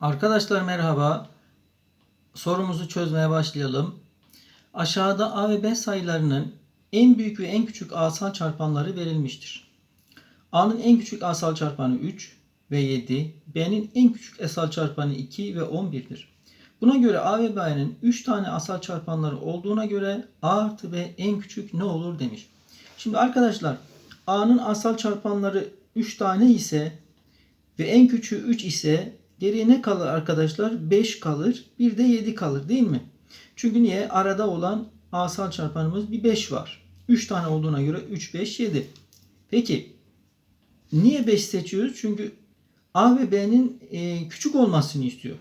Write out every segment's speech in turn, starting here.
Arkadaşlar merhaba. Sorumuzu çözmeye başlayalım. Aşağıda A ve B sayılarının en büyük ve en küçük asal çarpanları verilmiştir. A'nın en küçük asal çarpanı 3 ve 7, B'nin en küçük asal çarpanı 2 ve 11'dir. Buna göre A ve B'nin 3 tane asal çarpanları olduğuna göre A artı B en küçük ne olur demiş. Şimdi arkadaşlar A'nın asal çarpanları 3 tane ise ve en küçüğü 3 ise geriye ne kalır arkadaşlar? 5 kalır. Bir de 7 kalır değil mi? Çünkü niye? Arada olan asal çarpanımız bir 5 var. 3 tane olduğuna göre 3, 5, 7. Peki niye 5 seçiyoruz? Çünkü A ve B'nin e, küçük olmasını istiyor.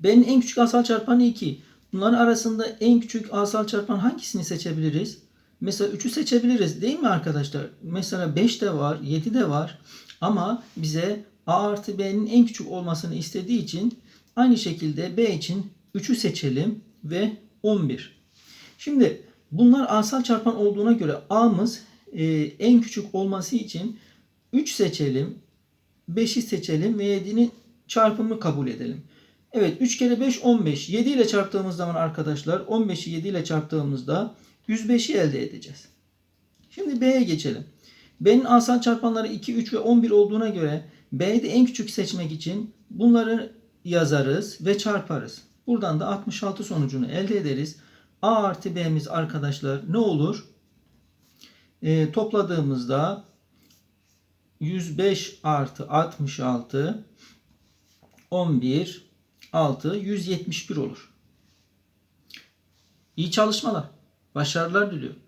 B'nin en küçük asal çarpanı 2. Bunların arasında en küçük asal çarpan hangisini seçebiliriz? Mesela 3'ü seçebiliriz değil mi arkadaşlar? Mesela 5 de var, 7 de var. Ama bize A artı B'nin en küçük olmasını istediği için aynı şekilde B için 3'ü seçelim ve 11. Şimdi bunlar asal çarpan olduğuna göre A'mız e, en küçük olması için 3 seçelim, 5'i seçelim ve 7'nin çarpımını kabul edelim. Evet 3 kere 5 15. 7 ile çarptığımız zaman arkadaşlar 15'i 7 ile çarptığımızda 105'i elde edeceğiz. Şimdi B'ye geçelim. B'nin asal çarpanları 2, 3 ve 11 olduğuna göre B'yi de en küçük seçmek için bunları yazarız ve çarparız. Buradan da 66 sonucunu elde ederiz. A artı B'miz arkadaşlar ne olur? Ee, topladığımızda 105 artı 66 11 6 171 olur. İyi çalışmalar. Başarılar diliyorum.